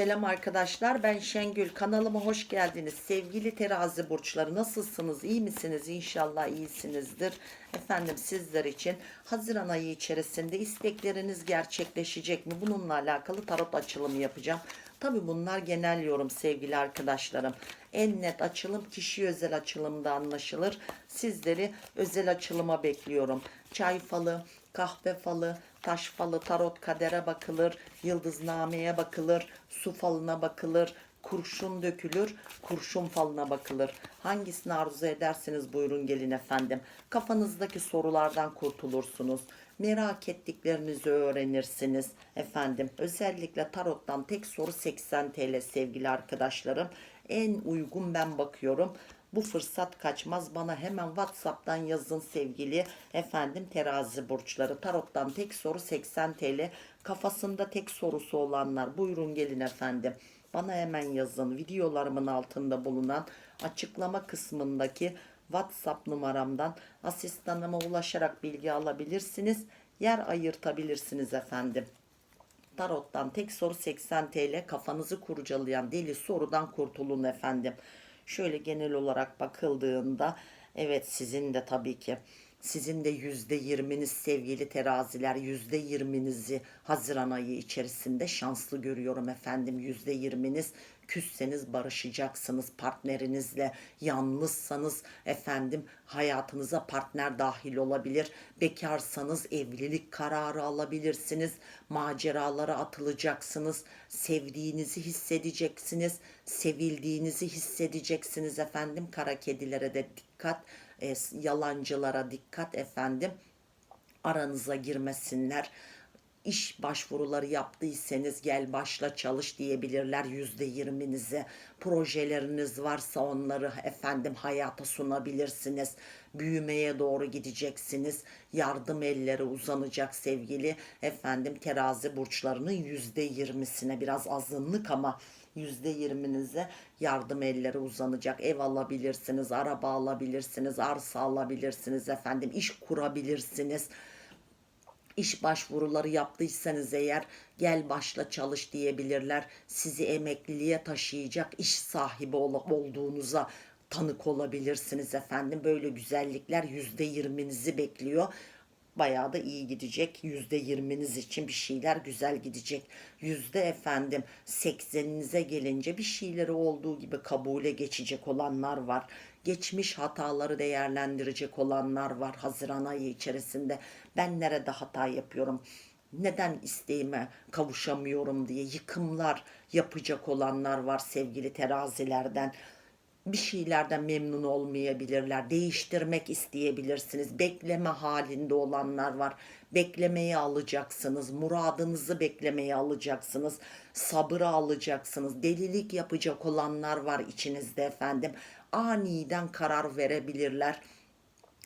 Selam arkadaşlar ben Şengül. Kanalıma hoş geldiniz. Sevgili terazi burçları nasılsınız? İyi misiniz? İnşallah iyisinizdir. Efendim sizler için Haziran ayı içerisinde istekleriniz gerçekleşecek mi? Bununla alakalı tarot açılımı yapacağım Tabi bunlar genel yorum sevgili arkadaşlarım. En net açılım kişi özel açılımda anlaşılır. Sizleri özel açılıma bekliyorum. Çay falı kahve falı, taş falı, tarot kadere bakılır, yıldıznameye bakılır, su falına bakılır, kurşun dökülür, kurşun falına bakılır. Hangisini arzu ederseniz buyurun gelin efendim. Kafanızdaki sorulardan kurtulursunuz. Merak ettiklerinizi öğrenirsiniz efendim. Özellikle tarottan tek soru 80 TL sevgili arkadaşlarım. En uygun ben bakıyorum. Bu fırsat kaçmaz. Bana hemen WhatsApp'tan yazın sevgili efendim terazi burçları. Tarot'tan tek soru 80 TL. Kafasında tek sorusu olanlar buyurun gelin efendim. Bana hemen yazın. Videolarımın altında bulunan açıklama kısmındaki WhatsApp numaramdan asistanıma ulaşarak bilgi alabilirsiniz. Yer ayırtabilirsiniz efendim. Tarot'tan tek soru 80 TL kafanızı kurcalayan deli sorudan kurtulun efendim. Şöyle genel olarak bakıldığında evet sizin de tabii ki sizin de yüzde yirminiz sevgili teraziler yüzde yirminizi Haziran ayı içerisinde şanslı görüyorum efendim. Yüzde yirminiz küsseniz barışacaksınız partnerinizle. Yalnızsanız efendim hayatınıza partner dahil olabilir. Bekarsanız evlilik kararı alabilirsiniz. Maceralara atılacaksınız. Sevdiğinizi hissedeceksiniz. Sevildiğinizi hissedeceksiniz efendim. Kara kedilere de dikkat e, yalancılara dikkat efendim aranıza girmesinler iş başvuruları yaptıysanız gel başla çalış diyebilirler. Yüzde yirminize projeleriniz varsa onları efendim hayata sunabilirsiniz. Büyümeye doğru gideceksiniz. Yardım elleri uzanacak sevgili efendim terazi burçlarının yüzde yirmisine. Biraz azınlık ama yüzde yirminize yardım elleri uzanacak. Ev alabilirsiniz araba alabilirsiniz arsa alabilirsiniz efendim iş kurabilirsiniz iş başvuruları yaptıysanız eğer gel başla çalış diyebilirler. Sizi emekliliğe taşıyacak iş sahibi ol- olduğunuza tanık olabilirsiniz efendim. Böyle güzellikler yüzde yirminizi bekliyor. Bayağı da iyi gidecek. Yüzde yirminiz için bir şeyler güzel gidecek. Yüzde efendim sekseninize gelince bir şeyleri olduğu gibi kabule geçecek olanlar var geçmiş hataları değerlendirecek olanlar var Haziran ayı içerisinde. Ben nerede hata yapıyorum? Neden isteğime kavuşamıyorum diye yıkımlar yapacak olanlar var sevgili terazilerden. Bir şeylerden memnun olmayabilirler. Değiştirmek isteyebilirsiniz. Bekleme halinde olanlar var. Beklemeyi alacaksınız. Muradınızı beklemeye alacaksınız. Sabırı alacaksınız. Delilik yapacak olanlar var içinizde efendim aniden karar verebilirler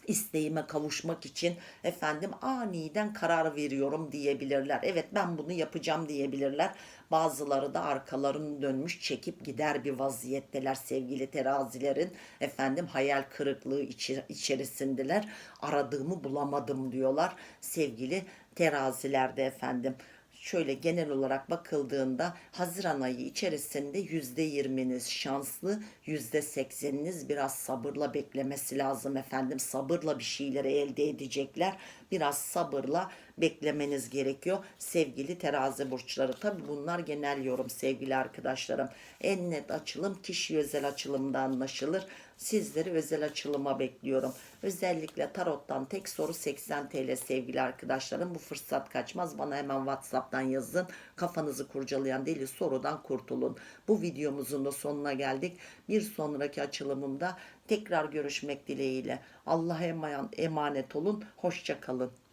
isteğime kavuşmak için efendim aniden karar veriyorum diyebilirler. Evet ben bunu yapacağım diyebilirler. Bazıları da arkalarını dönmüş çekip gider bir vaziyetteler sevgili terazilerin. Efendim hayal kırıklığı içi, içerisindeler. Aradığımı bulamadım diyorlar sevgili terazilerde efendim şöyle genel olarak bakıldığında Haziran ayı içerisinde yüzde yirminiz şanslı, yüzde sekseniniz biraz sabırla beklemesi lazım efendim. Sabırla bir şeyleri elde edecekler. Biraz sabırla beklemeniz gerekiyor sevgili terazi burçları. Tabi bunlar genel yorum sevgili arkadaşlarım. En net açılım kişi özel açılımda anlaşılır. Sizleri özel açılıma bekliyorum. Özellikle tarottan tek soru 80 TL sevgili arkadaşlarım. Bu fırsat kaçmaz. Bana hemen WhatsApp'tan yazın. Kafanızı kurcalayan deli sorudan kurtulun. Bu videomuzun da sonuna geldik. Bir sonraki açılımımda tekrar görüşmek dileğiyle. Allah'a emanet olun. Hoşça kalın.